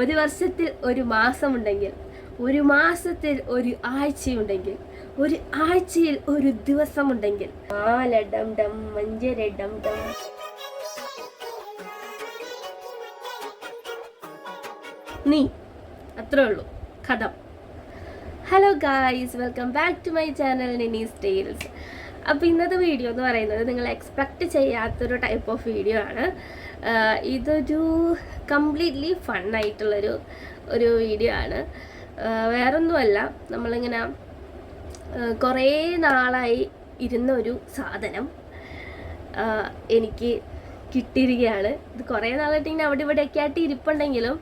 ഒരു വർഷത്തിൽ ഒരു മാസമുണ്ടെങ്കിൽ ഒരു മാസത്തിൽ ഒരു ആഴ്ചയുണ്ടെങ്കിൽ ഒരു ആഴ്ചയിൽ ഒരു ദിവസമുണ്ടെങ്കിൽ. ആലഡം ഡം മഞ്ചര ഡം നീ അത്രേ ഉള്ളൂ കഥ. Hello guys welcome back to my channel Nini's tales അപ്പോൾ ഇന്നത്തെ വീഡിയോ എന്ന് പറയുന്നത് നിങ്ങൾ എക്സ്പെക്റ്റ് ചെയ്യാത്തൊരു ടൈപ്പ് ഓഫ് വീഡിയോ ആണ്. ഇതൊരു കംപ്ലീറ്റ്ലി ഫണ്ണായിട്ടുള്ളൊരു ഒരു വീഡിയോ ആണ്. വേറൊന്നുമല്ല നമ്മളിങ്ങനെ കുറേ നാളായി ഇരുന്ന ഒരു സാധനം എനിക്ക് കിട്ടിയിരിക്കുകയാണ്. ഇത് കുറേ നാളായിട്ട് ഇങ്ങനെ അവിടെ ഇവിടെയൊക്കെ ആയിട്ട് ഇരിപ്പുണ്ടെങ്കിലും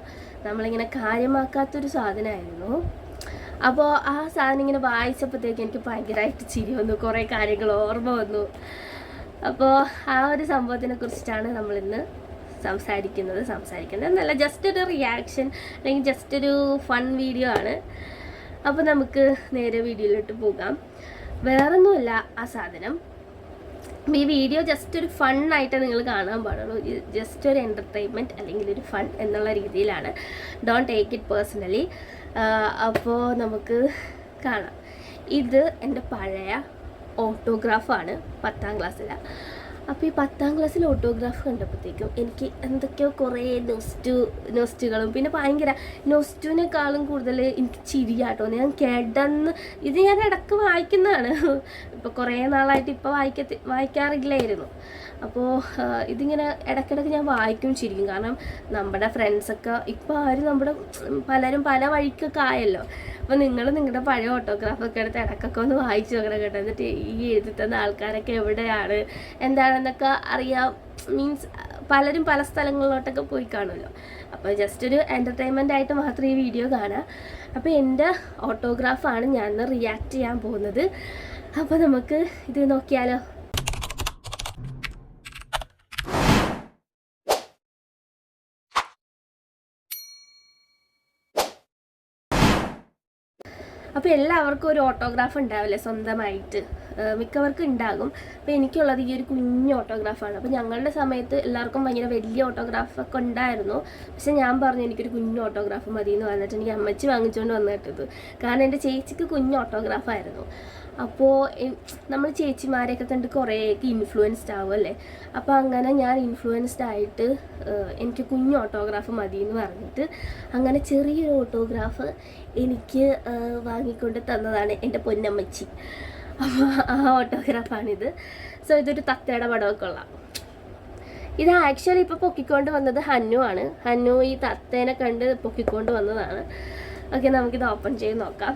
നമ്മളിങ്ങനെ കാര്യമാക്കാത്തൊരു സാധനമായിരുന്നു. അപ്പോൾ ആ സാധനം ഇങ്ങനെ വായിച്ചപ്പോഴത്തേക്ക് എനിക്ക് ഭയങ്കരമായിട്ട് ചിരി വന്നു കുറേ കാര്യങ്ങൾ ഓർമ്മ വന്നു. അപ്പോൾ ആ ഒരു സംഭവത്തിനെ കുറിച്ചിട്ടാണ് നമ്മളിന്ന് സംസാരിക്കുന്നത് സംസാരിക്കുന്നത് എന്നല്ല ജസ്റ്റ് ഒരു റിയാക്ഷൻ അല്ലെങ്കിൽ ജസ്റ്റ് ഒരു ഫൺ വീഡിയോ ആണ്. അപ്പോൾ നമുക്ക് നേരെ വീഡിയോയിലോട്ട് പോകാം. വേറൊന്നുമില്ല ആ സാധനം. ഈ വീഡിയോ ജസ്റ്റ് ഒരു ഫൺ ആയിട്ട് നിങ്ങൾ കാണാൻ പാടുള്ളൂ. ജസ്റ്റ് ഒരു എന്റർടൈൻമെന്റ് അല്ലെങ്കിൽ ഒരു ഫൺ എന്നുള്ള രീതിയിലാണ്. ഡോണ്ട് ടേക്ക് ഇറ്റ് പേഴ്സണലി അപ്പോൾ നമുക്ക് കാണാം. ഇത് എന്റെ പഴയ ഓട്ടോഗ്രാഫാണ് പത്താം ക്ലാസ്സിലാണ് അപ്പോൾ ഈ പത്താം ക്ലാസ്സിൽ ഓട്ടോഗ്രാഫ് കണ്ടപ്പോഴത്തേക്കും എനിക്ക് എന്തൊക്കെയോ കുറേ നൊസ്റ്റു നൊസ്റ്റുകളും പിന്നെ ഭയങ്കര നൊസ്റ്റുവിനേക്കാളും കൂടുതൽ എനിക്ക് ചിരിയാട്ടോ. ഞാൻ കിടന്ന് ഇത് ഞാൻ ഇടയ്ക്ക് വായിക്കുന്നതാണ്. ഇപ്പോൾ കുറേ നാളായിട്ട് ഇപ്പോൾ വായിക്ക വായിക്കാറില്ലായിരുന്നു. അപ്പോൾ ഇതിങ്ങനെ ഇടയ്ക്കിടയ്ക്ക് ഞാൻ വായിക്കും ചിരിക്കും. കാരണം നമ്മുടെ ഫ്രണ്ട്സൊക്കെ ഇപ്പോൾ ആരും നമ്മുടെ പലരും പല വഴിക്കൊക്കെ ആയല്ലോ. അപ്പോൾ നിങ്ങൾ നിങ്ങളുടെ പഴയ ഓട്ടോഗ്രാഫൊക്കെ എടുത്ത് ഇടയ്ക്കൊക്കെ ഒന്ന് വായിച്ചു നോക്കണം കേട്ടോ. എന്നിട്ട് ഈ എഴുതി തന്ന ആൾക്കാരൊക്കെ എവിടെയാണ് എന്താണെന്നൊക്കെ അറിയാം. മീൻസ് പലരും പല സ്ഥലങ്ങളിലോട്ടൊക്കെ പോയി കാണുമല്ലോ. അപ്പോൾ ജസ്റ്റ് ഒരു എന്റർടൈൻമെന്റ് ആയിട്ട് മാത്രം ഈ വീഡിയോ കാണാം. അപ്പോൾ എന്റെ ഓട്ടോഗ്രാഫാണ് ഞാൻ റിയാക്ട് ചെയ്യാൻ പോകുന്നത്. അപ്പോൾ നമുക്ക് ഇത് നോക്കിയാലോ? അപ്പോൾ എല്ലാവർക്കും ഒരു ഓട്ടോഗ്രാഫ് ഉണ്ടാവില്ലേ സ്വന്തമായിട്ട്? മിക്കവർക്കും ഉണ്ടാകും. അപ്പോൾ എനിക്കുള്ളത് ഈ ഒരു കുഞ്ഞു ഓട്ടോഗ്രാഫാണ് അപ്പോൾ ഞങ്ങളുടെ സമയത്ത് എല്ലാവർക്കും ഭയങ്കര വലിയ ഓട്ടോഗ്രാഫൊക്കെ ഉണ്ടായിരുന്നു. പക്ഷേ ഞാൻ പറഞ്ഞു എനിക്കൊരു കുഞ്ഞു ഓട്ടോഗ്രാഫ് മതി എന്ന് പറഞ്ഞിട്ട് എനിക്ക് അമ്മച്ചി വാങ്ങിച്ചുകൊണ്ട് വന്നിട്ടത് കാരണം എന്റെ ചേച്ചിക്ക് കുഞ്ഞു ഓട്ടോഗ്രാഫായിരുന്നു അപ്പോൾ നമ്മൾ ചേച്ചിമാരെയൊക്കെ കണ്ട് കുറേയൊക്കെ ഇൻഫ്ലുവൻസ്ഡ് ആവും അല്ലേ? അപ്പോൾ അങ്ങനെ ഞാൻ ഇൻഫ്ലുവൻസ്ഡ് ആയിട്ട് എനിക്ക് കുഞ്ഞു ഓട്ടോഗ്രാഫ് മതി എന്ന് പറഞ്ഞിട്ട് അങ്ങനെ ചെറിയൊരു ഓട്ടോഗ്രാഫ് എനിക്ക് വാങ്ങിക്കൊണ്ട് തന്നതാണ് എന്റെ പൊന്നമ്മച്ചി. അപ്പോൾ ആ ഓട്ടോഗ്രാഫാണിത് സോ ഇതൊരു തത്തയുടെ പടമൊക്കെ ഉള്ളതാണ് ഇത് ആക്ച്വലി ഇപ്പോൾ പൊക്കിക്കൊണ്ട് വന്നത് ഹന്നു ആണ്. ഹന്നു ഈ തത്തേനെ കണ്ട് പൊക്കിക്കൊണ്ട് വന്നതാണ്. ഓക്കെ നമുക്കിത് ഓപ്പൺ ചെയ്ത് നോക്കാം.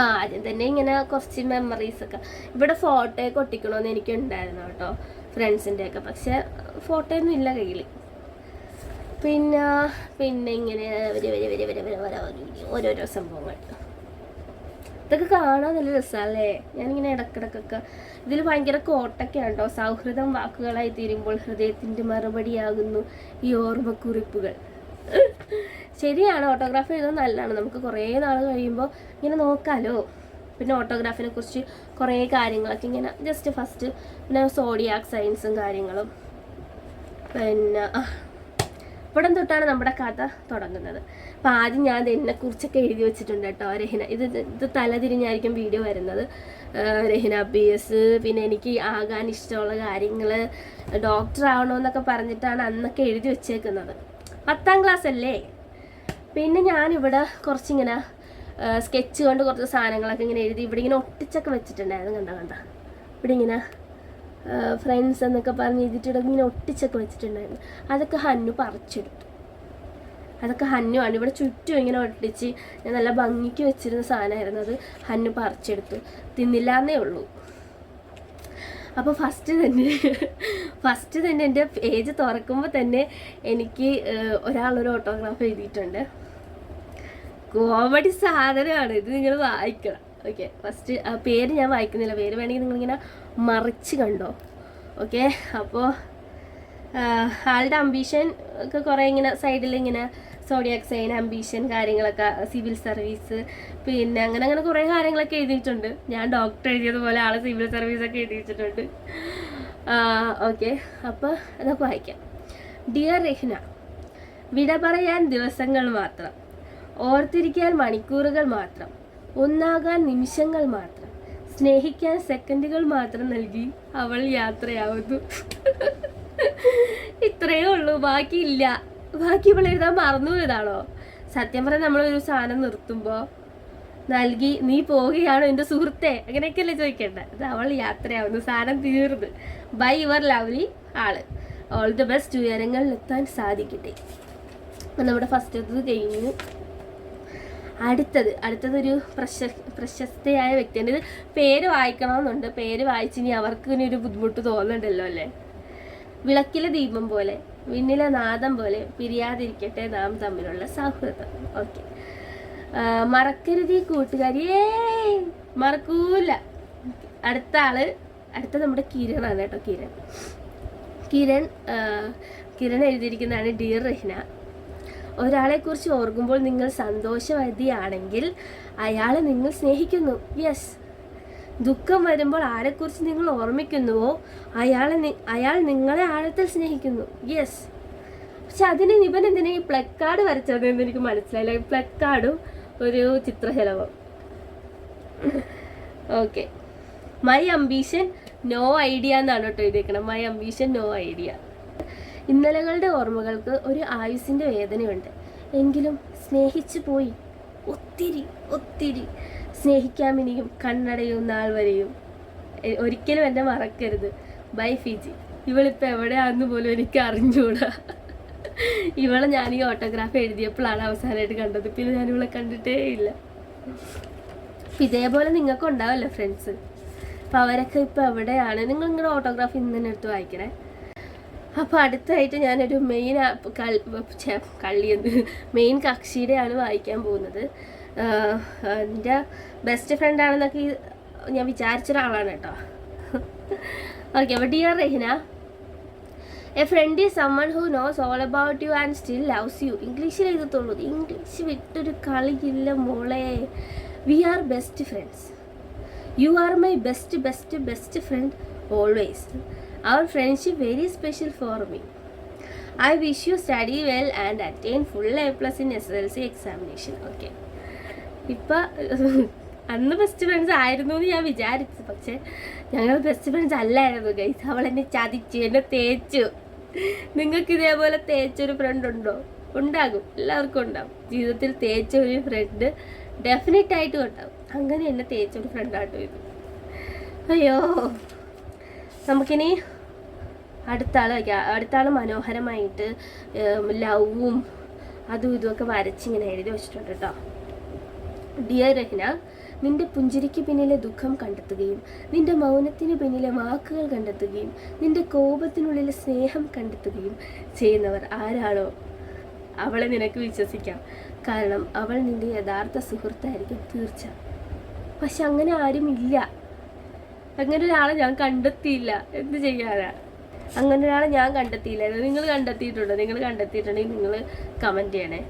ആ ആദ്യം തന്നെ ഇങ്ങനെ കുറച്ച് മെമ്മറീസ് ഒക്കെ. ഇവിടെ ഫോട്ടോയൊക്കെ ഒട്ടിക്കണമെന്ന് എനിക്ക് ഉണ്ടായിരുന്നു കേട്ടോ ഫ്രണ്ട്സിന്റെയൊക്കെ പക്ഷെ ഫോട്ടോയൊന്നും ഇല്ല കയ്യിൽ പിന്നെ പിന്നെ ഇങ്ങനെ വരെ വരെ വരെ വരെ വരെ ഓരോരോ സംഭവങ്ങൾ. ഇതൊക്കെ കാണാൻ നല്ല രസമല്ലേ ഞാനിങ്ങനെ ഇടക്കിടക്കൊക്കെ ഇതിൽ ഭയങ്കര കോട്ടൊക്കെയാണ് കേട്ടോ സൗഹൃദം വാക്കുകളായി തീരുമ്പോൾ ഹൃദയത്തിന്റെ മറുപടിയാകുന്നു ഈ ഓർമ്മക്കുറിപ്പുകൾ. ശരിയാണ് ഓട്ടോഗ്രാഫ് എഴുതുന്നത് നല്ലതാണ്. നമുക്ക് കുറേ നാൾ കഴിയുമ്പോൾ ഇങ്ങനെ നോക്കാമല്ലോ പിന്നെ ഓട്ടോഗ്രാഫിനെ കുറിച്ച് കുറേ കാര്യങ്ങളൊക്കെ ഇങ്ങനെ ജസ്റ്റ് ഫസ്റ്റ് പിന്നെ സോഡിയാക് സയൻസും കാര്യങ്ങളും. പിന്നെ ഇവിടം തൊട്ടാണ് നമ്മുടെ കഥ തുടങ്ങുന്നത്. അപ്പം ആദ്യം ഞാൻ ഇതിനെക്കുറിച്ചൊക്കെ എഴുതി വെച്ചിട്ടുണ്ട് കേട്ടോ രഹിന. ഇത് ഇത് തലതിരിഞ്ഞായിരിക്കും വീഡിയോ വരുന്നത്. രഹിന ബി എസ് പിന്നെ എനിക്ക് ആകാൻ ഇഷ്ടമുള്ള കാര്യങ്ങൾ ഡോക്ടർ ആവണമെന്നൊക്കെ പറഞ്ഞിട്ടാണ് അന്നൊക്കെ എഴുതി വെച്ചേക്കുന്നത്. പത്താം ക്ലാസ് അല്ലേ? പിന്നെ ഞാനിവിടെ കുറച്ചിങ്ങനെ സ്കെച്ച് കൊണ്ട് കുറച്ച് സാധനങ്ങളൊക്കെ ഇങ്ങനെ എഴുതി ഇവിടെ ഇങ്ങനെ ഒട്ടിച്ചൊക്കെ വെച്ചിട്ടുണ്ടായിരുന്നു. കണ്ട കണ്ട? ഇവിടെ ഇങ്ങനെ ഫ്രണ്ട്സ് എന്നൊക്കെ പറഞ്ഞ് എഴുതിയിട്ട് ഇങ്ങനെ ഒട്ടിച്ചൊക്കെ വെച്ചിട്ടുണ്ടായിരുന്നു. അതൊക്കെ ഹന്നു പറിച്ചെടുത്തു. അതൊക്കെ ഹന്നു ആണ്. ഇവിടെ ചുറ്റും ഇങ്ങനെ ഒട്ടിച്ച് ഞാൻ നല്ല ഭംഗിക്ക് വെച്ചിരുന്ന സാധനമായിരുന്നു അത്. ഹന്നു പറിച്ചെടുത്തു. തിന്നില്ലാന്നേ ഉള്ളൂ. അപ്പോൾ ഫസ്റ്റ് തന്നെ ഫസ്റ്റ് തന്നെ എന്റെ പേജ് തുറക്കുമ്പോൾ തന്നെ എനിക്ക് ഒരാളൊരു ഓട്ടോഗ്രാഫ് എഴുതിയിട്ടുണ്ട്. കോമഡി സാധനമാണ്. ഇത് നിങ്ങൾ വായിക്കണം. ഓക്കെ ഫസ്റ്റ് ആ പേര് ഞാൻ വായിക്കുന്നില്ല. പേര് വേണമെങ്കിൽ നിങ്ങളിങ്ങനെ മറിച്ച് കണ്ടോ? ഓക്കെ അപ്പോൾ ആളുടെ അംബീഷൻ ഒക്കെ കുറേ ഇങ്ങനെ സൈഡിൽ ഇങ്ങനെ സോഡിയാക് അംബീഷൻ കാര്യങ്ങളൊക്കെ സിവിൽ സർവീസ് പിന്നെ അങ്ങനെ അങ്ങനെ കുറേ കാര്യങ്ങളൊക്കെ എഴുതിയിട്ടുണ്ട്. ഞാൻ ഡോക്ടർ എഴുതിയതുപോലെ ആൾ സിവിൽ സർവീസൊക്കെ എഴുതിയിട്ടുണ്ട് ഓക്കെ അപ്പോൾ അതൊക്കെ വായിക്കാം. ഡിയർ രഹ്ന വിട പറയാൻ ദിവസങ്ങൾ മാത്രം. ഓർത്തിരിക്കാൻ മണിക്കൂറുകൾ മാത്രം. ഒന്നാകാൻ നിമിഷങ്ങൾ മാത്രം. സ്നേഹിക്കാൻ സെക്കൻഡുകൾ മാത്രം നൽകി അവൾ യാത്രയാവുന്നു. ഇത്രയേ ഉള്ളൂ. ബാക്കിയില്ല. ബാക്കി ഇവൾ എഴുതാൻ മറന്നു പോയതാണോ? സത്യം പറഞ്ഞാൽ നമ്മളൊരു സാധനം നിർത്തുമ്പോൾ നൽകി നീ പോവുകയാണോ എന്റെ സുഹൃത്തെ? അങ്ങനെയൊക്കെയല്ലേ ചോദിക്കേണ്ട. ഇത് അവൾ യാത്രയാവുന്നു. സാധനം തീർന്ന്. ബൈ യുവർ ലവ്ലി ആൾ. ഓൾ ദി ബെസ്റ്റ് ഉയരങ്ങളിലെത്താൻ സാധിക്കട്ടെ. നമ്മുടെ ഫസ്റ്റ് ഫസ്റ്റത്തത് കഴിഞ്ഞു. അടുത്തത് അടുത്തതൊരു പ്രശ പ്രശസ്തയായ വ്യക്തിന്റെ പേര് വായിക്കണമെന്നുണ്ട്. പേര് വായിച്ച് ഇനി അവർക്ക് ഇനി ഒരു ബുദ്ധിമുട്ട് തോന്നുന്നുണ്ടല്ലോ അല്ലേ? വിളക്കിലെ ദീപം പോലെ വിണ്ണിലെ നാദം പോലെ പിരിയാതിരിക്കട്ടെ നാം തമ്മിലുള്ള സൗഹൃദം. ഓക്കെ. മറക്കരുത് ഈ കൂട്ടുകാരി മറക്കൂല. അടുത്ത ആൾ അടുത്ത നമ്മുടെ കിരണാണ് കേട്ടോ കിരൺ. കിരൺ കിരൺ എഴുതിയിരിക്കുന്നതാണ് ഡിയർ റഹ്ന ഒരാളെക്കുറിച്ച് ഓർക്കുമ്പോൾ നിങ്ങൾ സന്തോഷവതിയാണെങ്കിൽ അയാളെ നിങ്ങൾ സ്നേഹിക്കുന്നു. യെസ് ദുഃഖം വരുമ്പോൾ ആരെക്കുറിച്ച് നിങ്ങൾ ഓർമ്മിക്കുന്നുവോ? അയാളെ അയാൾ നിങ്ങളെ ആഴത്തിൽ സ്നേഹിക്കുന്നു. യെസ് പക്ഷെ അതിന് ഇവൻ എന്തിനാ ഈ പ്ലക്കാർഡ് വരച്ചതെന്ന് എനിക്ക് മനസ്സിലായില്ല. പ്ലക്കാർഡും ഒരു ചിത്രശലഭം. Okay my ambition no idea എന്നാണ് കേട്ടോ എഴുതിയേക്കണം മൈ അംബീഷൻ നോ ഐഡിയ ഇന്നലകളുടെ ഓർമ്മകൾക്ക് ഒരു ആയുസിന്റെ വേദനയുണ്ട്. എങ്കിലും സ്നേഹിച്ചു പോയി. ഒത്തിരി ഒത്തിരി സ്നേഹിക്കാം ഇനിയും കണ്ണടയും നാൾ വരെയും. ഒരിക്കലും എന്നെ മറക്കരുത്. ബൈ ഫിജി. ഇവളിപ്പോൾ എവിടെയാണെന്ന് പോലും എനിക്ക് അറിഞ്ഞുകൂടാ ഇവളെ ഞാൻ ഈ ഓട്ടോഗ്രാഫ് എഴുതിയപ്പോഴാണ് അവസാനമായിട്ട് കണ്ടത്. പിന്നെ ഞാൻ ഇവളെ കണ്ടിട്ടേ ഇല്ല. ഇതേപോലെ നിങ്ങൾക്ക് ഉണ്ടാവല്ലോ ഫ്രണ്ട്സ്. അപ്പം അവരൊക്കെ ഇപ്പോൾ എവിടെയാണ്? നിങ്ങൾ നിങ്ങളുടെ ഓട്ടോഗ്രാഫ് ഇന്ന് തന്നെ എടുത്ത് വായിക്കണേ? അപ്പോൾ അടുത്തായിട്ട് ഞാനൊരു മെയിൻ കള്ളി മെയിൻ കക്ഷിയുടെയാണ് വായിക്കാൻ പോകുന്നത്. എന്റെ ബെസ്റ്റ് ഫ്രണ്ടാണെന്നൊക്കെ ഞാൻ വിചാരിച്ച ഒരാളാണ് കേട്ടോ ഓക്കെ അപ്പോൾ dear Rehina a friend is someone who knows all about you and still loves you ഇംഗ്ലീഷിൽ എഴുതത്തുള്ളൂ. ഇംഗ്ലീഷ് വിട്ടൊരു കളിയില്ല മോളെ. We are best friends you are my best best best friend always our friendship very special for me I wish you study well and attain full A plus in S L C examination okay ഇപ്പം അന്ന് best friends ആയിരുന്നു എന്ന് ഞാൻ വിചാരിച്ചു. പക്ഷേ ഞങ്ങൾ best friends അല്ലായിരുന്നു guys അവൾ എന്നെ ചതിച്ചു എന്നെ തേച്ചു. നിങ്ങൾക്ക് ഇതേപോലെ തേച്ചൊരു ഫ്രണ്ട് ഉണ്ടോ? ഉണ്ടാകും. എല്ലാവർക്കും ഉണ്ടാകും. ജീവിതത്തിൽ തേച്ച ഒരു ഫ്രണ്ട് ഡെഫിനറ്റ് ആയിട്ടും ഉണ്ടാകും. അങ്ങനെ എന്നെ തേച്ചൊരു ഫ്രണ്ടാട്ടോ ഇത്. അയ്യോ. നമുക്കിനി അടുത്ത ആൾ മനോഹരമായിട്ട് ലവും അതും ഇതുമൊക്കെ വരച്ചിങ്ങനെ എഴുതി വെച്ചിട്ടുണ്ട് കേട്ടോ ഡിയർ രഹ്ന നിന്റെ പുഞ്ചിരിക്ക് പിന്നിലെ ദുഃഖം കണ്ടെത്തുകയും നിന്റെ മൗനത്തിന് പിന്നിലെ വാക്കുകൾ കണ്ടെത്തുകയും നിന്റെ കോപത്തിനുള്ളിലെ സ്നേഹം കണ്ടെത്തുകയും ചെയ്യുന്നവർ ആരാണോ? അവളെ നിനക്ക് വിശ്വസിക്കാം. കാരണം അവൾ നിന്റെ യഥാർത്ഥ സുഹൃത്തായിരിക്കും തീർച്ച. പക്ഷെ അങ്ങനെ ആരും ഇല്ല. അങ്ങനെ ഒരാളെ ഞാൻ കണ്ടെത്തിയില്ല. എന്ത് ചെയ്യാനാ? അങ്ങനെ ഒരാളെ ഞാൻ കണ്ടെത്തിയില്ല നിങ്ങൾ കണ്ടെത്തിയിട്ടുണ്ടോ? നിങ്ങൾ കണ്ടെത്തിയിട്ടുണ്ടെങ്കിൽ നിങ്ങൾ കമന്റ് ചെയ്യണേ.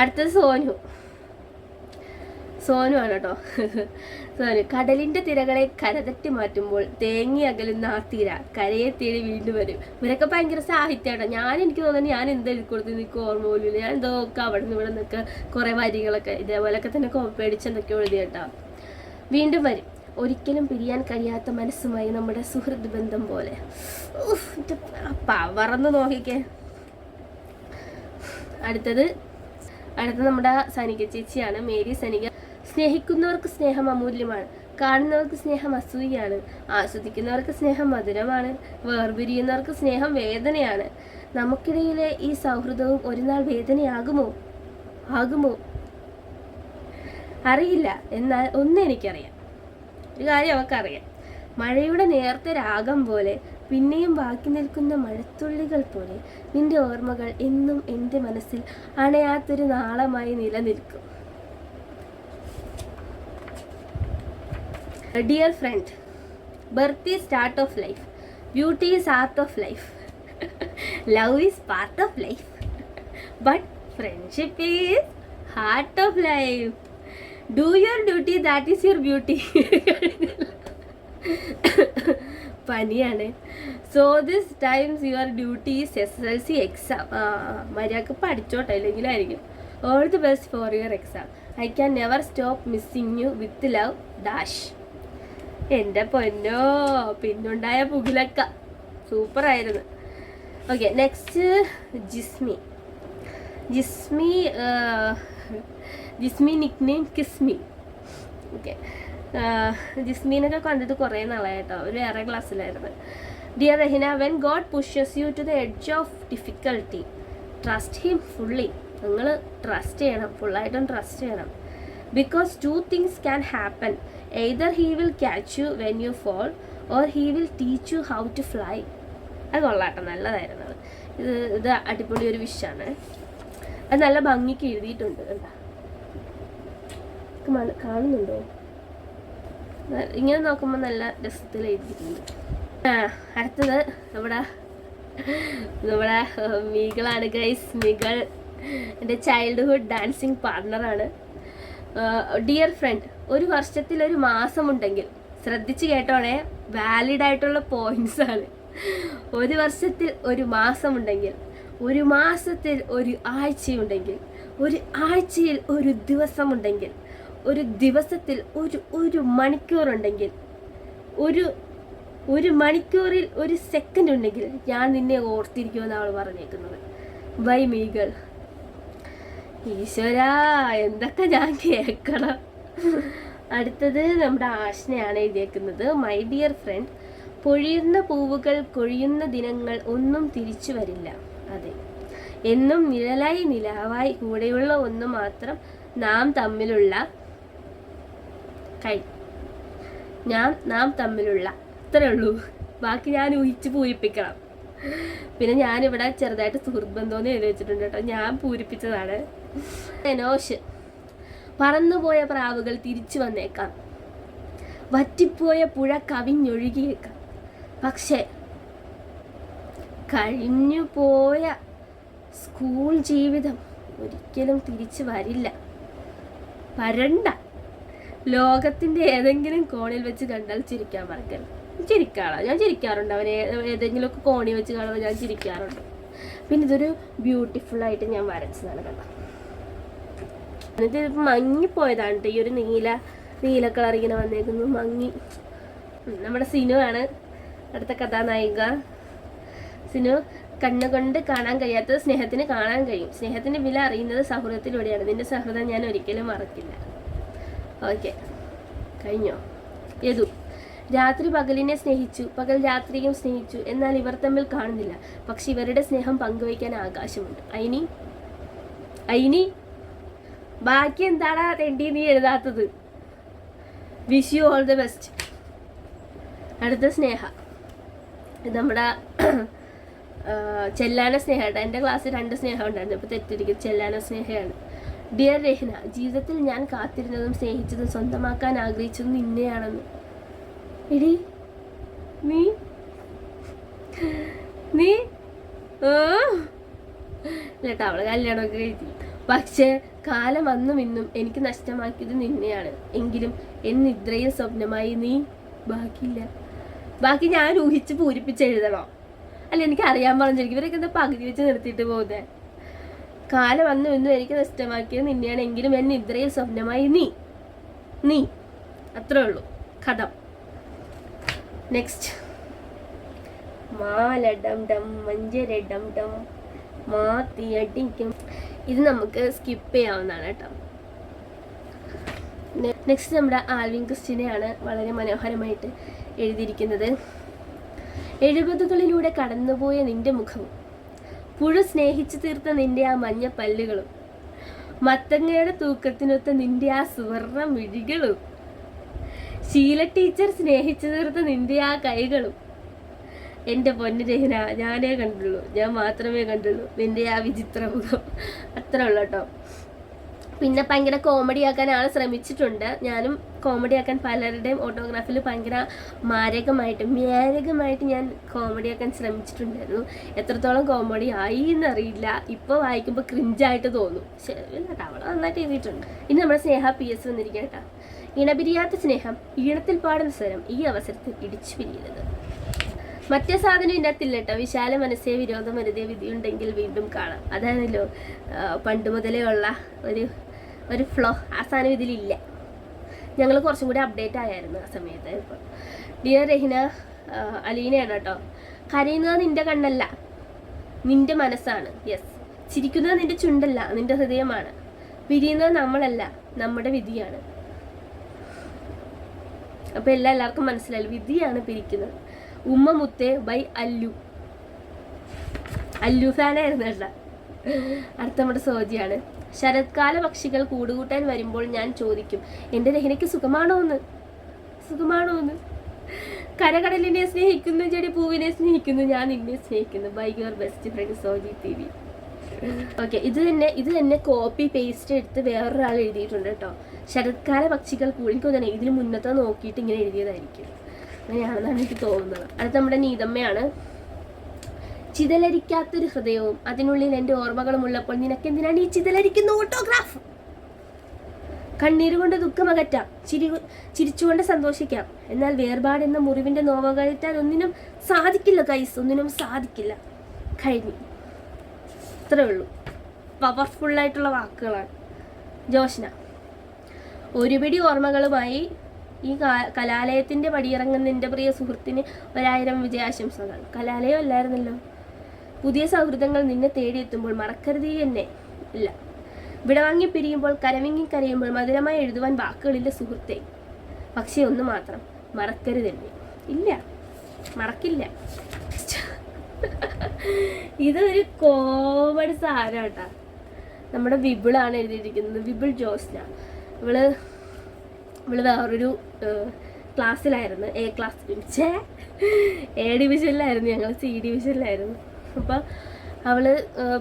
അടുത്തത് സോനു. സോനു ആണ് കേട്ടോ. സോനു കടലിന്റെ തിരകളെ കരതട്ടി മാറ്റുമ്പോൾ തേങ്ങി അകലുന്ന ആ തിര കരയെ തേടി വീണ്ടും വരും. ഇവരൊക്കെ ഭയങ്കര സാഹിത്യമാണ് ഞാൻ എനിക്ക് തോന്നുന്നു ഞാൻ എന്താ എഴുതി കൊടുത്ത് നിനക്ക് ഓർമ്മ പോലും ഞാൻ എന്തൊക്കെ അവിടെ നിന്ന് ഇവിടെ നിന്നൊക്കെ കുറേ വരികളൊക്കെ ഇതേപോലെയൊക്കെ തന്നെ കോപ്പടിച്ച് എന്തൊക്കെ എഴുതി കേട്ടോ. വീണ്ടും വരും. ഒരിക്കലും പിരിയാൻ കഴിയാത്ത മനസ്സുമായി നമ്മുടെ സുഹൃത്ത് ബന്ധം പോലെ. പവർന്ന് നോക്കിക്കേ. അടുത്തത് അടുത്തത് നമ്മുടെ സനിക ചേച്ചിയാണ് മേരി സനിക. സ്നേഹിക്കുന്നവർക്ക് സ്നേഹം അമൂല്യമാണ് കാണുന്നവർക്ക് സ്നേഹം അസൂയാണ് ആസ്വദിക്കുന്നവർക്ക് സ്നേഹം മധുരമാണ് വേർപിരിയുന്നവർക്ക് സ്നേഹം വേദനയാണ്. നമുക്കിടയിലെ ഈ സൗഹൃദവും ഒരു നാൾ വേദനയാകുമോ? ആകുമോ? അറിയില്ല. എന്നാൽ ഒന്ന് എനിക്കറിയാം. ഒരു കാര്യം അവൾക്കറിയാം മഴയുടെ നേർത്ത രാഗം പോലെ പിന്നെയും ബാക്കി നിൽക്കുന്ന മഴത്തുള്ളികൾ പോലെ നിന്റെ ഓർമ്മകൾ എന്നും എന്റെ മനസ്സിൽ അണയാത്തൊരു നാളമായി നിലനിൽക്കും. Dear friend birth is start of life beauty is art of life love is part of life but friendship is heart of life do your duty that is your beauty പനിയാണ്. So this times your duty is S L C exam മര്യാദയ്ക്ക് പഠിച്ചോട്ടെ ഇല്ലെങ്കിലായിരിക്കും. All the best for your exam I can never stop missing you with love dash എന്റെ പൊന്നോ പിന്നുണ്ടായ പുകിലക്ക. സൂപ്പറായിരുന്നു okay next Jismi. Jismi Jismi nickname kiss me. Okay ജിസ്മീനൊക്കെ കണ്ടിട്ട് കുറേ നാളായി കേട്ടോ ഒരു വേറെ ക്ലാസ്സിലായിരുന്നു dear Rahina when God pushes you to the edge of difficulty trust him fully നിങ്ങൾ ട്രസ്റ്റ് ചെയ്യണം. ഫുള്ളായിട്ടും ട്രസ്റ്റ് ചെയ്യണം. Because two things can happen either he will catch you when you fall or he will teach you how to fly അത് കൊള്ളാട്ടോ. നല്ലതായിരുന്നു ഇത് ഇത് അടിപൊളി ഒരു വിഷാണ് അത് നല്ല ഭംഗിക്ക് എഴുതിയിട്ടുണ്ട് കണ്ടാ കാണുന്നുണ്ടോ? ഇങ്ങനെ നോക്കുമ്പോൾ നല്ല രസത്തിൽ എഴുതിയിട്ടുണ്ട്. അടുത്തത് നമ്മുടെ നമ്മുടെ മീകളാണ് ഗൈസ് മീകൾ എന്റെ ചൈൽഡ്ഹുഡ് ഡാൻസിങ് പാർട്ണറാണ് ഡിയർ ഫ്രണ്ട് ഒരു വർഷത്തിൽ ഒരു മാസമുണ്ടെങ്കിൽ ശ്രദ്ധിച്ച് കേട്ടോണേ വാലിഡ് ആയിട്ടുള്ള പോയിന്റ്സ് ആണ്. ഒരു വർഷത്തിൽ ഒരു മാസമുണ്ടെങ്കിൽ ഒരു മാസത്തിൽ ഒരു ആഴ്ചയുണ്ടെങ്കിൽ ഒരു ആഴ്ചയിൽ ഒരു ദിവസമുണ്ടെങ്കിൽ ഒരു ദിവസത്തിൽ ഒരു ഒരു മണിക്കൂറുണ്ടെങ്കിൽ ഒരു ഒരു മണിക്കൂറിൽ ഒരു സെക്കൻഡ് ഉണ്ടെങ്കിൽ ഞാൻ നിന്നെ ഓർത്തിരിക്കുമെന്ന് അവൾ പറഞ്ഞേക്കുന്നത്. ബൈ മീകൾ ഈശ്വര എന്തൊക്കെ ഞാൻ കേൾക്കണം. അടുത്തത് നമ്മുടെ ആഷ്നയാണ് എഴുതിയേക്കുന്നത്. മൈ ഡിയർ ഫ്രണ്ട് പൊഴിയുന്ന പൂവുകൾ കൊഴിയുന്ന ദിനങ്ങൾ ഒന്നും തിരിച്ചു വരില്ല. അതെ. എന്നും നിഴലായി നിലാവായി കൂടെയുള്ള ഒന്ന് മാത്രം നാം തമ്മിലുള്ള കൈ. ഞാൻ നാം തമ്മിലുള്ള. അത്രേ ഉള്ളൂ. ബാക്കി ഞാൻ ഊഹിച്ച് പൂരിപ്പിക്കണം. പിന്നെ ഞാനിവിടെ ചെറുതായിട്ട് സുഹൃത്ത് ബന്ധമെന്ന് എഴുതി വെച്ചിട്ടുണ്ട് കേട്ടോ. ഞാൻ പൂരിപ്പിച്ചതാണ്. എനോഷ്. പറന്നുപോയ പ്രാവുകൾ തിരിച്ചു വന്നേക്കാം. വറ്റിപ്പോയ പുഴ കവിഞ്ഞൊഴുകിയേക്കാം. പക്ഷേ കഴിഞ്ഞു പോയ സ്കൂൾ ജീവിതം ഒരിക്കലും തിരിച്ചു വരില്ല. വരണ്ട. ലോകത്തിന്റെ ഏതെങ്കിലും കോണിൽ വെച്ച് കണ്ടാൽ ചിരിക്കാൻ മറക്കരുത്. ചിരിക്കാളോ. ഞാൻ ചിരിക്കാറുണ്ട്. അവനെ ഏതെങ്കിലുമൊക്കെ കോണി വെച്ച് കാണുമ്പോൾ ഞാൻ ചിരിക്കാറുണ്ട്. പിന്നെ ഇതൊരു ആയിട്ട് ഞാൻ വരച്ചതാണ് കണ്ടോ എന്നിട്ട് മങ്ങിപ്പോയതാണ് കേട്ടോ. ഈ ഒരു നീല നീല കളർ ഇങ്ങനെ വന്നേക്കുന്നു. മങ്ങി. നമ്മുടെ സിനുവാണ് അടുത്ത കഥാനായിക. സിനു കണ്ണുകൊണ്ട് കാണാൻ കഴിയാത്തത് സ്നേഹത്തിന് കാണാൻ കഴിയും. സ്നേഹത്തിന്റെ വില അറിയുന്നത് സൗഹൃദത്തിലൂടെയാണ്. നിന്റെ സൗഹൃദം ഞാൻ ഒരിക്കലും മറക്കില്ല. ഓക്കെ. കഴിഞ്ഞോ? യദു രാത്രി പകലിനെ സ്നേഹിച്ചു. പകൽ രാത്രിയും സ്നേഹിച്ചു. എന്നാൽ ഇവർ തമ്മിൽ കാണുന്നില്ല. പക്ഷെ ഇവരുടെ സ്നേഹം പങ്കുവയ്ക്കാൻ ആകാശമുണ്ട്. അയിനി? അയിനി? ബാക്കി എന്താടാ തെണ്ടി നീ എഴുതാത്തത്? Wish you all the best അടുത്ത സ്നേഹ. നമ്മുടെ ചെല്ലാന സ്നേഹ കേട്ടോ എന്റെ ക്ലാസ്സിൽ രണ്ട് സ്നേഹം ഉണ്ടായിരുന്നു ഇപ്പോൾ തെറ്റിരിക്കും ചെല്ലാന സ്നേഹയാണ്. ഡിയർ രഹ്ന ജീവിതത്തിൽ ഞാൻ കാത്തിരുന്നതും സ്നേഹിച്ചതും സ്വന്തമാക്കാൻ ആഗ്രഹിച്ചതും നിന്നെയാണെന്ന്. എടി നീ? നീ? ഇല്ലട്ടോ അവളെ കല്യാണമൊക്കെ കഴിച്ചു. പക്ഷേ കാലം അന്നും ഇന്നും എനിക്ക് നഷ്ടമാക്കിയത് നിന്നെയാണ്. എങ്കിലും എന്നിദ്രയിൽ സ്വപ്നമായി നീ ബാക്കിയില്ല. ബാക്കി ഞാൻ ഊഹിച്ച് പൂരിപ്പിച്ച് എഴുതണോ. അല്ല എനിക്ക് അറിയാൻ പറഞ്ഞിരിക്കും. ഇവരൊക്കെ എന്താ പകുതി വെച്ച് നിർത്തിയിട്ട് പോകുന്നത് കാലം വന്ന് ഇന്നും എനിക്ക് നഷ്ടമാക്കിയത് നിന്നെയാണ്. എങ്കിലും ഇത്രയും സ്വപ്നമായി നീ നീ അത്രേ ഉള്ളൂ. കഥ. നെക്സ്റ്റ് മാലഡം ഡം മഞ്ചരടം ഡം മാത്തിയടിക്കും ഇത് നമുക്ക് സ്കിപ്പ് ചെയ്യാവുന്നതാണ് കേട്ടോ. നെക്സ്റ്റ് നമ്മുടെ ആൽവിൻ ക്രിസ്റ്റിനെയാണ് വളരെ മനോഹരമായിട്ട് എഴുതിയിരിക്കുന്നത്. എഴുപതുകളിലൂടെ കടന്നുപോയ നിന്റെ മുഖവും പുഴു സ്നേഹിച്ചു തീർത്ത നിന്റെ ആ മഞ്ഞ പല്ലുകളും. മത്തങ്ങയുടെ തൂക്കത്തിനൊത്ത നിന്റെ ആ സുവർണ മിഴികളും. ശീല ടീച്ചർ സ്നേഹിച്ചു തീർത്ത നിന്റെ ആ കൈകളും. എന്റെ പൊന്നു രഹന ഞാനേ കണ്ടുള്ളൂ. ഞാൻ മാത്രമേ കണ്ടുള്ളൂ. നിന്റെ ആ വിചിത്ര മുഖം. അത്ര ഉള്ളൂ കേട്ടോ. പിന്നെ ഭയങ്കര കോമഡി ആക്കാൻ ആൾ ശ്രമിച്ചിട്ടുണ്ട്. ഞാനും കോമഡി ആക്കാൻ പലരുടെയും ഓട്ടോഗ്രാഫിൽ ഭയങ്കര മാരകമായിട്ട് മാരകമായിട്ട് ഞാൻ കോമഡി ആക്കാൻ ശ്രമിച്ചിട്ടുണ്ടായിരുന്നു. എത്രത്തോളം കോമഡി ആയി എന്നറിയില്ല. ഇപ്പോൾ വായിക്കുമ്പോൾ ക്രിഞ്ചായിട്ട് തോന്നും. ശരി അവൾ നന്നായിട്ട് എഴുതിയിട്ടുണ്ട്. ഇനി നമ്മുടെ സ്നേഹ പി എസ് വന്നിരിക്കുക കേട്ടോ. ഇണപിരിയാത്ത സ്നേഹം ഈണത്തിൽ പാടുന്ന സ്വരം ഈ അവസരത്തിൽ ഇടിച്ചു പിരിയരുത് മറ്റേ സാധനം ഇതിനകത്തില്ല കേട്ടോ. വിശാല മനസ്സേ വിരോധം വരുതേ വിധിയുണ്ടെങ്കിൽ വീണ്ടും കാണാം. അതാണല്ലോ പണ്ട് മുതലേ ഉള്ള ഒരു ഒരു ഫ്ലോ ആ സാധനം ഇതിലില്ല. ഞങ്ങൾ കുറച്ചും കൂടി അപ്ഡേറ്റ് ആയായിരുന്നു ആ സമയത്ത്. ഡിയർ രഹിന അലീനയാണ് കേട്ടോ. കരയുന്നത് നിന്റെ കണ്ണല്ല നിന്റെ മനസ്സാണ്. യെസ് ചിരിക്കുന്നത് നിന്റെ ചുണ്ടല്ല നിന്റെ ഹൃദയമാണ്. പിരിയുന്നത് നമ്മളല്ല നമ്മുടെ വിധിയാണ്. അപ്പൊ എല്ലാ എല്ലാവർക്കും മനസ്സിലായി. വിധിയാണ് പിരിക്കുന്നത്. ഉമ്മ മുത്തേ ബൈ അല്ലു. അല്ലു ഫാനായിരുന്നു കേട്ടോ. അടുത്ത നമ്മുടെ സോജിയാണ്. ശരത്കാല പക്ഷികൾ കൂടുകൂട്ടാൻ വരുമ്പോൾ ഞാൻ ചോദിക്കും എന്റെ രഹനയ്ക്ക് സുഖമാണോ എന്ന്? സുഖമാണോ എന്ന്? കരകടലിനെ സ്നേഹിക്കുന്നു ചെടി പൂവിനെ സ്നേഹിക്കുന്നു ഞാൻ നിന്നെ സ്നേഹിക്കുന്നു. By your best friend Soji T V. Okay ഇത് തന്നെ ഇത് തന്നെ കോപ്പി പേസ്റ്റ് എടുത്ത് വേറൊരാൾ എഴുതിയിട്ടുണ്ട് കേട്ടോ. ശരത്കാല പക്ഷികൾ കൂടി എനിക്ക് ഇതിന് മുന്നത്തെ നോക്കിയിട്ട് ഇങ്ങനെ എഴുതിയതായിരിക്കും. അങ്ങനെയാണെന്നാണ് എനിക്ക് തോന്നുന്നത്. അടുത്ത നമ്മുടെ നീതമ്മയാണ്. ചിതലരിക്കാത്തൊരു ഹൃദയവും അതിനുള്ളിൽ എന്റെ ഓർമ്മകളും ഉള്ളപ്പോൾ നിനക്കെന്തിനാണ് ഈ ചിതലരിക്കുന്ന ഓട്ടോഗ്രാഫ് കണ്ണീരുകൊണ്ട് ദുഃഖമകറ്റാം ചിരി ചിരിച്ചുകൊണ്ട് സന്തോഷിക്കാം. എന്നാൽ വേർപാടെന്ന മുറിവിന്റെ നോവകയറ്റാൻ ഒന്നിനും സാധിക്കില്ല കൈസ് ഒന്നിനും സാധിക്കില്ല. കഴിഞ്ഞു. അത്രേ ഉള്ളൂ. പവർഫുള്ളായിട്ടുള്ള വാക്കുകളാണ്. ജോഷ്ന ഒരുപിടി ഓർമ്മകളുമായി ഈ കലാലയത്തിന്റെ പടിയിറങ്ങുന്ന എന്റെ പ്രിയ സുഹൃത്തിന് ഒരായിരം വിജയാശംസകൾ. കലാലയം അല്ലായിരുന്നല്ലോ. പുതിയ സൗഹൃദങ്ങൾ നിന്നെ തേടിയെത്തുമ്പോൾ മറക്കരുതേ എന്നെ. ഇല്ല. വിടവാങ്ങി പിരിയുമ്പോൾ കരവിങ്ങി കരയുമ്പോൾ മധുരമായി എഴുതുവാൻ വാക്കുകളില്ല സുഹൃത്തെ. പക്ഷേ ഒന്ന് മാത്രം മറക്കരുതെന്നെ ഇല്ല. മറക്കില്ല. ഇതൊരു കോമഡി സാധനം കേട്ടാ. നമ്മുടെ വിപുളാണ് എഴുതിയിരിക്കുന്നത്. വിപുൾ ജോസ്ന. ഇവൾ ഇവൾ വേറൊരു ക്ലാസ്സിലായിരുന്നു. A class. എ ഡിവിഷനിലായിരുന്നു ഞങ്ങൾ സി ഡിവിഷനിലായിരുന്നു. അപ്പം അവൾ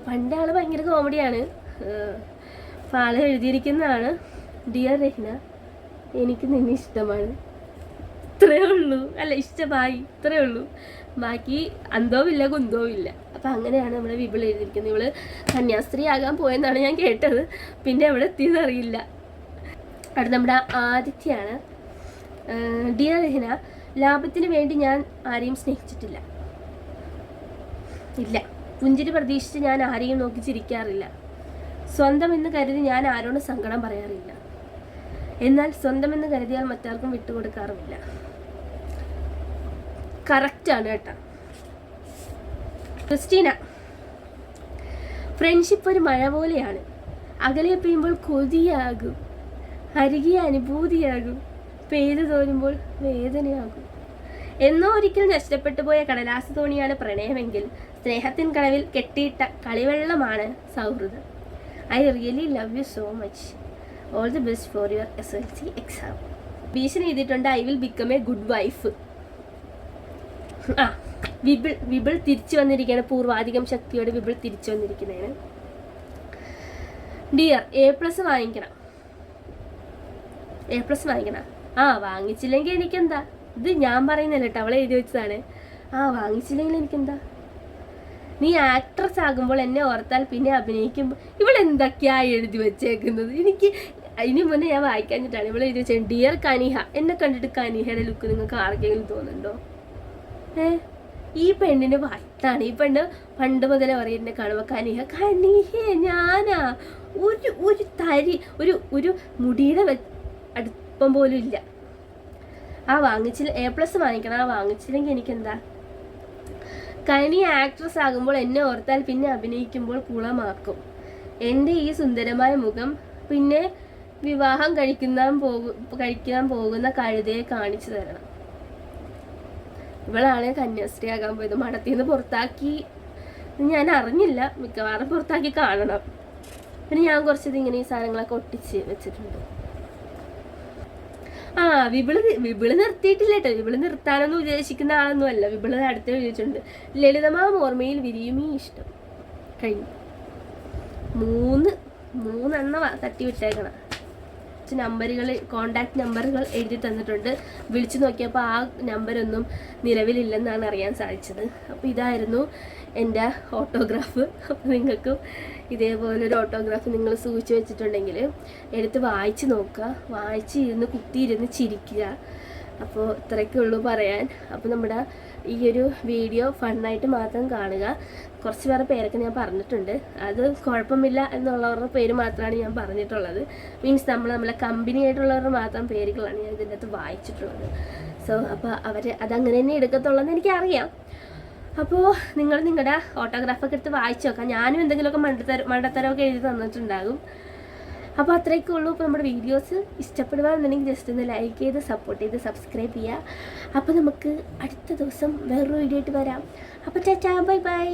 പണ്ട് ആൾ ഭയങ്കര കോമഡിയാണ് അപ്പം ആൾ എഴുതിയിരിക്കുന്നതാണ് ഡിയർ രഹ്ന എനിക്ക് നിന്നെ ഇഷ്ടമാണ്. ഇത്രേ ഉള്ളൂ. അല്ല ഇഷ്ടമായി ഇത്രേ ഉള്ളൂ. ബാക്കി അന്തോ ഇല്ല കുന്തോ ഇല്ല അപ്പം അങ്ങനെയാണ് നമ്മുടെ വിപിൾ എഴുതിയിരിക്കുന്നത്. ഇവൾ കന്യാസ്ത്രീ ആകാൻ പോയെന്നാണ് ഞാൻ കേട്ടത്. പിന്നെ എവിടെ എത്തിയെന്നറിയില്ല അവിടെ നമ്മുടെ ആദിത്യയാണ്. ഡിയർ രഹന ലാഭത്തിന് വേണ്ടി ഞാൻ ആരെയും സ്നേഹിച്ചിട്ടില്ല. ഇല്ല. പുഞ്ചിരി പ്രതീക്ഷിച്ച് ഞാൻ ആരെയും നോക്കി ചിരിക്കാറില്ല. സ്വന്തം എന്ന് കരുതി ഞാൻ ആരോടും സങ്കടം പറയാറില്ല. എന്നാൽ സ്വന്തം എന്ന് കരുതിയാൽ മറ്റാർക്കും വിട്ടുകൊടുക്കാറുമില്ല. കറക്റ്റാണ് കേട്ടോ. ക്രിസ്റ്റീന ഫ്രണ്ട്ഷിപ്പ് ഒരു മഴ പോലെയാണ്. അകലെ പെയ്യുമ്പോൾ കൊതിയാകും. അരികിയ അനുഭൂതിയാകും. പെയ്തു തോരുമ്പോൾ വേദനയാകും. എന്നോ ഒരിക്കൽ നഷ്ടപ്പെട്ടു പോയ കടലാസ് തോണിയാണ് പ്രണയമെങ്കിൽ സ്നേഹത്തിൻ കടവിൽ കെട്ടിയിട്ട കളിവെള്ളമാണ് സൗഹൃദം. I really love you so much all the best for your S L C exam ഭീഷണി എഴുതിയിട്ടുണ്ട് I will become a good wife ആ വിപിൾ വിപിൾ തിരിച്ചു വന്നിരിക്കുകയാണ്. പൂർവാധികം ശക്തിയോടെ വിപിൾ തിരിച്ചു വന്നിരിക്കുന്നതാണ്. ഡിയർ എ പ്ലസ് വാങ്ങിക്കണം. എ പ്ലസ് വാങ്ങിക്കണം. ആ വാങ്ങിച്ചില്ലെങ്കിൽ എനിക്കെന്താ? ഇത് ഞാൻ പറയുന്നല്ല കേട്ടോ അവളെ എഴുതി വെച്ചതാണ്. ആ വാങ്ങിച്ചില്ലെങ്കിൽ എനിക്കെന്താ? നീ ആക്ട്രസ് ആകുമ്പോൾ എന്നെ ഓർത്താൽ പിന്നെ അഭിനയിക്കുമ്പോൾ ഇവളെന്തൊക്കെയാ എഴുതി വെച്ചേക്കുന്നത്? എനിക്ക് അതിന് മുന്നേ ഞാൻ വായിക്കാഞ്ഞിട്ടാണ്. ഇവളെ എഴുതി വെച്ചത് ഡിയർ കനിഹ എന്നെ കണ്ടിട്ട് കനിഹയുടെ ലുക്ക് നിങ്ങൾക്ക് ആർക്കെങ്കിലും തോന്നുന്നുണ്ടോ? ഏ? ഈ പെണ്ണിന് വട്ടാണ് ഈ പെണ്ണ് പണ്ട് മുതലേ പറയും എന്നെ കാണുമ്പോൾ കനിഹ കനിഹേ ഞാനാ. ഒരു ഒരു തരി ഒരു ഒരു മുടിയുടെ അടുപ്പം പോലും ഇല്ല. ആ വാങ്ങിച്ചില്ല എ പ്ലസ് വാങ്ങിക്കണം. ആ വാങ്ങിച്ചില്ലെങ്കിൽ എനിക്കെന്താ? കനി ആക്ട്രസ് ആകുമ്പോൾ എന്നെ ഓർത്താൽ പിന്നെ അഭിനയിക്കുമ്പോൾ കുളമാക്കും. എന്റെ ഈ സുന്ദരമായ മുഖം പിന്നെ വിവാഹം കഴിക്കുന്ന പോകും കഴിക്കാൻ പോകുന്ന കഴുതയെ കാണിച്ചു തരണം. ഇവളാണ് കന്യാസ്ത്രീ ആകാൻ പോയത്. മഠത്തിൽ പുറത്താക്കി ഞാൻ അറിഞ്ഞില്ല. മിക്കവാറും പുറത്താക്കി കാണണം. പിന്നെ ഞാൻ കുറച്ചത് ഇങ്ങനെ ഈ സാധനങ്ങളൊക്കെ ഒട്ടിച്ച് വെച്ചിട്ടുണ്ട്. ആ വിപിൾ വിപിൾ നിർത്തിയിട്ടില്ല കേട്ടോ വിപിൾ നിർത്താനൊന്നും ഉദ്ദേശിക്കുന്ന ആളൊന്നും അല്ല. വിപിൾ അടുത്ത് എഴുതിയിട്ടുണ്ട്. ലളിതമാം ഓർമ്മയിൽ വിരിയുമീ ഇഷ്ടം. കഴിഞ്ഞു. മൂന്ന് മൂന്നെണ്ണ തട്ടി വിട്ടേക്കണം. നമ്പറുകൾ കോണ്ടാക്ട് നമ്പറുകൾ എഴുതി തന്നിട്ടുണ്ട്. വിളിച്ചു നോക്കിയപ്പോൾ ആ നമ്പരൊന്നും നിലവിലില്ലെന്നാണ് അറിയാൻ സാധിച്ചത്. അപ്പോൾ ഇതായിരുന്നു എന്റെ ഓട്ടോഗ്രാഫ് അപ്പോൾ നിങ്ങൾക്കും ഇതേപോലെ ഒരു ഓട്ടോഗ്രാഫ് നിങ്ങൾ സൂക്ഷിച്ച് വെച്ചിട്ടുണ്ടെങ്കിൽ എടുത്ത് വായിച്ച് നോക്കുക. വായിച്ച് ഇരുന്ന് കുത്തിയിരുന്ന് ചിരിക്കുക. അപ്പോൾ ഇത്രയൊക്കെ ഉള്ളൂ പറയാൻ. അപ്പോൾ നമ്മുടെ ഈ ഒരു വീഡിയോ ഫണ്ണായിട്ട് മാത്രം കാണുക. കുറച്ച് വേറെ പേരൊക്കെ ഞാൻ പറഞ്ഞിട്ടുണ്ട്. അത് കുഴപ്പമില്ല എന്നുള്ളവരുടെ പേര് മാത്രമാണ് ഞാൻ പറഞ്ഞിട്ടുള്ളത്. മീൻസ് നമ്മൾ നമ്മളെ കമ്പനി ആയിട്ടുള്ളവരുടെ മാത്രം പേരുകളാണ് ഞാൻ ഇതിന്റെ അകത്ത് വായിച്ചിട്ടുള്ളത്. സോ അപ്പോൾ അവർ അതങ്ങനെ തന്നെ എടുക്കത്തുള്ളതെന്ന് എനിക്കറിയാം. അപ്പോൾ നിങ്ങൾ നിങ്ങളുടെ ഓട്ടോഗ്രാഫൊക്കെ എടുത്ത് വായിച്ചു നോക്കാം. ഞാനും എന്തെങ്കിലുമൊക്കെ മണ്ടത്തര മണ്ടത്തരമൊക്കെ എഴുതി തന്നിട്ടുണ്ടാകും. അപ്പോൾ അത്രയൊക്കെ ഉള്ളൂ. ഇപ്പോൾ നമ്മുടെ വീഡിയോസ് ഇഷ്ടപ്പെടുകയാണെന്നുണ്ടെങ്കിൽ ജസ്റ്റ് ഒന്ന് ലൈക്ക് ചെയ്ത് സപ്പോർട്ട് ചെയ്ത് സബ്സ്ക്രൈബ് ചെയ്യുക അപ്പോൾ നമുക്ക് അടുത്ത ദിവസം വേറൊരു വീഡിയോ ആയിട്ട് വരാം. അപ്പോൾ ചാച്ചാ ബൈ ബൈ